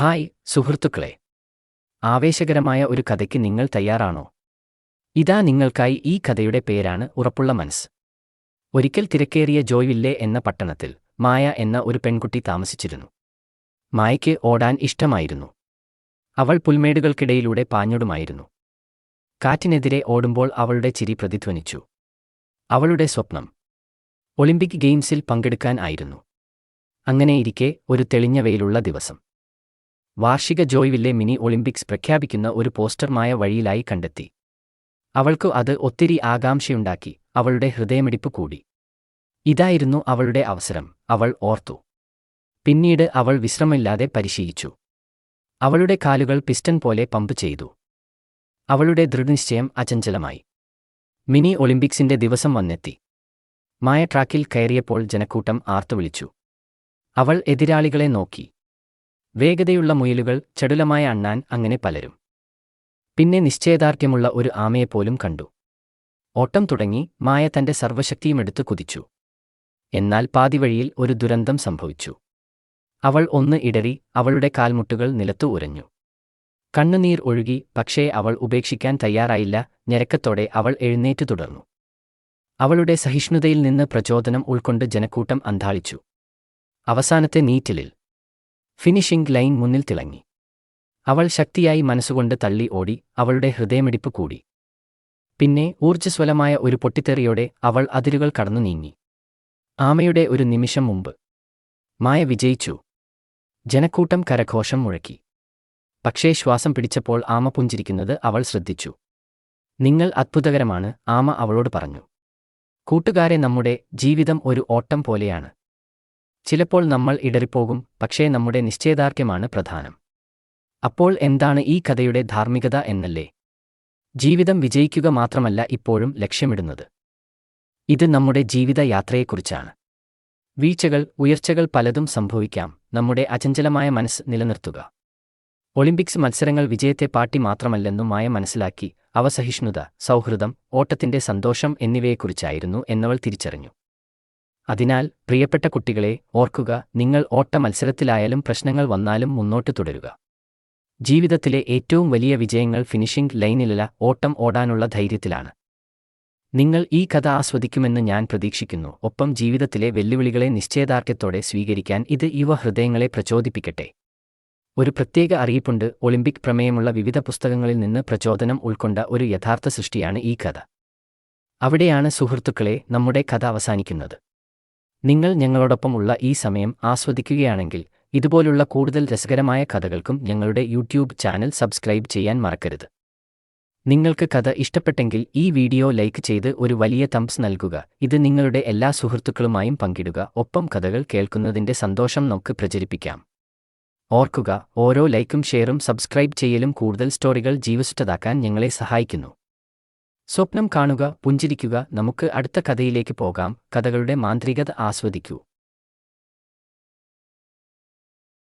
Hi സുഹൃത്തുക്കളെ. ആവേശകരമായ ഒരു കഥയ്ക്ക് നിങ്ങൾ തയ്യാറാണോ? ഇതാ നിങ്ങൾക്കായി ഈ കഥയുടെ പേരാണ് ഉറപ്പുള്ള മനസ്സ്. ഒരിക്കൽ തിരക്കേറിയ ജോയ്വില്ലേ എന്ന പട്ടണത്തിൽ മായ എന്ന ഒരു പെൺകുട്ടി താമസിച്ചിരുന്നു. മായയ്ക്ക് ഓടാൻ ഇഷ്ടമായിരുന്നു. അവൾ പുൽമേടുകൾക്കിടയിലൂടെ പാഞ്ഞൊടുമായിരുന്നു. കാറ്റിനെതിരെ ഓടുമ്പോൾ അവളുടെ ചിരി പ്രതിധ്വനിച്ചു. അവളുടെ സ്വപ്നം. ഒളിമ്പിക് ഗെയിംസിൽ പങ്കെടുക്കാൻ ആയിരുന്നു. അങ്ങനെയിരിക്കെ ഒരു തെളിഞ്ഞവയിലുള്ള ദിവസം. വാർഷിക ജോയ്വില്ലെ മിനി ഒളിമ്പിക്സ് പ്രഖ്യാപിക്കുന്ന ഒരു പോസ്റ്റർ മായ വഴിയിലായി കണ്ടെത്തി. അവൾക്കു അത് ഒത്തിരി ആകാംക്ഷയുണ്ടാക്കി അവളുടെ ഹൃദയമിടിപ്പ് കൂടി. ഇതായിരുന്നു അവളുടെ അവസരം അവൾ ഓർത്തു. പിന്നീട് അവൾ വിശ്രമമില്ലാതെ പരിശീലിച്ചു. അവളുടെ കാലുകൾ പിസ്റ്റൺ പോലെ പമ്പ് ചെയ്തു. അവളുടെ ദൃഢനിശ്ചയം അചഞ്ചലമായി. മിനി ഒളിമ്പിക്സിന്റെ ദിവസം വന്നെത്തി. മായ ട്രാക്കിൽ കയറിയപ്പോൾ ജനക്കൂട്ടം ആർത്തുവിളിച്ചു. അവൾ എതിരാളികളെ നോക്കി. വേഗതയുള്ള മുയലുകൾ ചടുലമായ അണ്ണാൻ അങ്ങനെ പലരും. പിന്നെ നിശ്ചയദാർഢ്യമുള്ള ഒരു ആമയെപ്പോലും കണ്ടു. ഓട്ടം തുടങ്ങി മായ തന്റെ സർവശക്തിയുമെടുത്ത് കുതിച്ചു. എന്നാൽ പാതിവഴിയിൽ ഒരു ദുരന്തം സംഭവിച്ചു. അവൾ ഒന്ന് ഇടറി അവളുടെ കാൽമുട്ടുകൾ നിലത്തു ഉരഞ്ഞു. കണ്ണുനീർ ഒഴുകി പക്ഷേ അവൾ ഉപേക്ഷിക്കാൻ തയ്യാറായില്ല ഞരക്കത്തോടെ അവൾ എഴുന്നേറ്റു തുടർന്നു. അവളുടെ സഹിഷ്ണുതയിൽ നിന്ന് പ്രചോദനം ഉൾക്കൊണ്ട് ജനക്കൂട്ടം അന്താളിച്ചു. അവസാനത്തെ നീറ്റിലിൽ ഫിനിഷിംഗ് ലൈൻ മുന്നിൽ തിളങ്ങി. അവൾ ശക്തിയായി മനസ്സുകൊണ്ട് തള്ളി ഓടി അവളുടെ ഹൃദയമിടിപ്പ് കൂടി. പിന്നെ ഊർജസ്വലമായ ഒരു പൊട്ടിത്തെറിയോടെ അവൾ അതിരുകൾ കടന്നു നീങ്ങി. ആമയുടെ ഒരു നിമിഷം മുമ്പ്. മായ വിജയിച്ചു. ജനക്കൂട്ടം കരഘോഷം മുഴക്കി. പക്ഷേ ശ്വാസം പിടിച്ചപ്പോൾ ആമ പുഞ്ചിരിക്കുന്നത് അവൾ ശ്രദ്ധിച്ചു. നിങ്ങൾ അത്ഭുതകരമാണ് ആമ അവളോട് പറഞ്ഞു. കൂട്ടുകാരെ നമ്മുടെ ജീവിതം ഒരു ഓട്ടം പോലെയാണ്. ചിലപ്പോൾ നമ്മൾ ഇടറിപ്പോകും പക്ഷേ നമ്മുടെ നിശ്ചയദാർഢ്യമാണ് പ്രധാനം. അപ്പോൾ എന്താണ് ഈ കഥയുടെ ധാർമ്മികത എന്നല്ലേ? ജീവിതം വിജയിക്കുക മാത്രമല്ല ഇപ്പോഴും ലക്ഷ്യമിടുന്നത്. ഇത് നമ്മുടെ ജീവിത യാത്രയെക്കുറിച്ചാണ് വീഴ്ചകൾ ഉയർച്ചകൾ പലതും സംഭവിക്കാം നമ്മുടെ അചഞ്ചലമായ മനസ്സ് നിലനിർത്തുക. ഒളിമ്പിക്സ് മത്സരങ്ങൾ വിജയത്തെ പാട്ടി മാത്രമല്ലെന്നും മായ മനസ്സിലാക്കി അവസഹിഷ്ണുത സൗഹൃദം ഓട്ടത്തിന്റെ സന്തോഷം എന്നിവയെക്കുറിച്ചായിരുന്നു എന്നവൾ തിരിച്ചറിഞ്ഞു. അതിനാൽ പ്രിയപ്പെട്ട കുട്ടികളെ ഓർക്കുക നിങ്ങൾ ഓട്ട മത്സരത്തിലായാലും പ്രശ്നങ്ങൾ വന്നാലും മുന്നോട്ട് തുടരുക. ജീവിതത്തിലെ ഏറ്റവും വലിയ വിജയങ്ങൾ ഫിനിഷിംഗ് ലൈനിലല്ല ഓട്ടം ഓടാനുള്ള ധൈര്യത്തിലാണ്. നിങ്ങൾ ഈ കഥ ആസ്വദിക്കുമെന്ന് ഞാൻ പ്രതീക്ഷിക്കുന്നു. ഒപ്പം ജീവിതത്തിലെ വെല്ലുവിളികളെ നിശ്ചയദാർഢ്യത്തോടെ സ്വീകരിക്കാൻ ഇത് യുവ ഹൃദയങ്ങളെ പ്രചോദിപ്പിക്കട്ടെ. ഒരു പ്രത്യേക അറിയിപ്പുണ്ട്. ഒളിമ്പിക് പ്രമേയമുള്ള വിവിധ പുസ്തകങ്ങളിൽ നിന്ന് പ്രചോദനം ഉൾക്കൊണ്ട ഒരു യഥാർത്ഥ സൃഷ്ടിയാണ് ഈ കഥ. അവിടെയാണ് സുഹൃത്തുക്കളെ നമ്മുടെ കഥ അവസാനിക്കുന്നത്. നിങ്ങൾ ഞങ്ങളോടൊപ്പം ഉള്ള ഈ സമയം ആസ്വദിക്കുകയാണെങ്കിൽ ഇതുപോലുള്ള കൂടുതൽ രസകരമായ കഥകൾക്കും ഞങ്ങളുടെ യൂട്യൂബ് ചാനൽ സബ്സ്ക്രൈബ് ചെയ്യാൻ മറക്കരുത്. നിങ്ങൾക്ക് കഥ ഇഷ്ടപ്പെട്ടെങ്കിൽ ഈ വീഡിയോ ലൈക്ക് ചെയ്ത് ഒരു വലിയ തംസ് നൽകുക. ഇത് നിങ്ങളുടെ എല്ലാ സുഹൃത്തുക്കളുമായും പങ്കിടുക. ഒപ്പം കഥകൾ കേൾക്കുന്നതിന്റെ സന്തോഷം നമുക്ക് പ്രചരിപ്പിക്കാം. ഓർക്കുക ഓരോ ലൈക്കും ഷെയറും സബ്സ്ക്രൈബ് ചെയ്യലും കൂടുതൽ സ്റ്റോറികൾ ജീവസുറ്റതാക്കാൻ ഞങ്ങളെ സഹായിക്കുന്നു. സ്വപ്നം കാണുക പുഞ്ചിരിക്കുക നമുക്ക് അടുത്ത കഥയിലേക്ക് പോകാം. കഥകളുടെ മാന്ത്രികത ആസ്വദിക്കൂ.